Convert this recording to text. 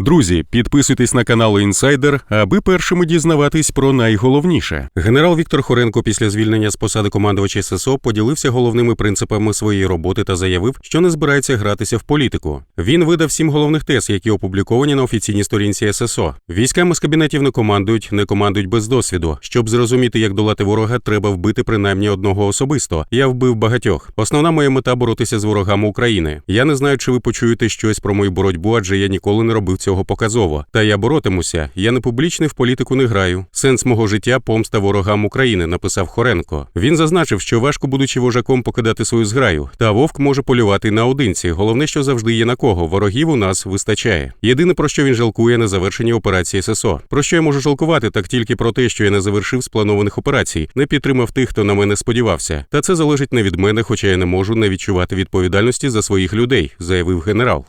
Друзі, підписуйтесь на канал Інсайдер, аби першими дізнаватись про найголовніше. Генерал Віктор Хоренко після звільнення з посади командувача ССО поділився головними принципами своєї роботи та заявив, що не збирається гратися в політику. Він видав сім головних тез, які опубліковані на офіційній сторінці ССО. Військами з кабінетів не командують, не командують без досвіду. Щоб зрозуміти, як долати ворога, треба вбити принаймні одного особисто. Я вбив багатьох. Основна моя мета боротися з ворогами України. Я не знаю, чи ви почуєте щось про мою боротьбу, адже я ніколи не робив цього показово. Та я боротимуся. Я не публічний в політику не граю. Сенс мого життя помста ворогам України, написав Хоренко. Він зазначив, що важко, будучи вожаком, покидати свою зграю. Та вовк може полювати наодинці. Головне, що завжди є на кого. Ворогів у нас вистачає. Єдине про що він жалкує на завершенні операції ССО. Про що я можу жалкувати, так тільки про те, що я не завершив спланованих операцій, не підтримав тих, хто на мене сподівався. Та це залежить не від мене, хоча я не можу не відчувати відповідальності за своїх людей, заявив генерал.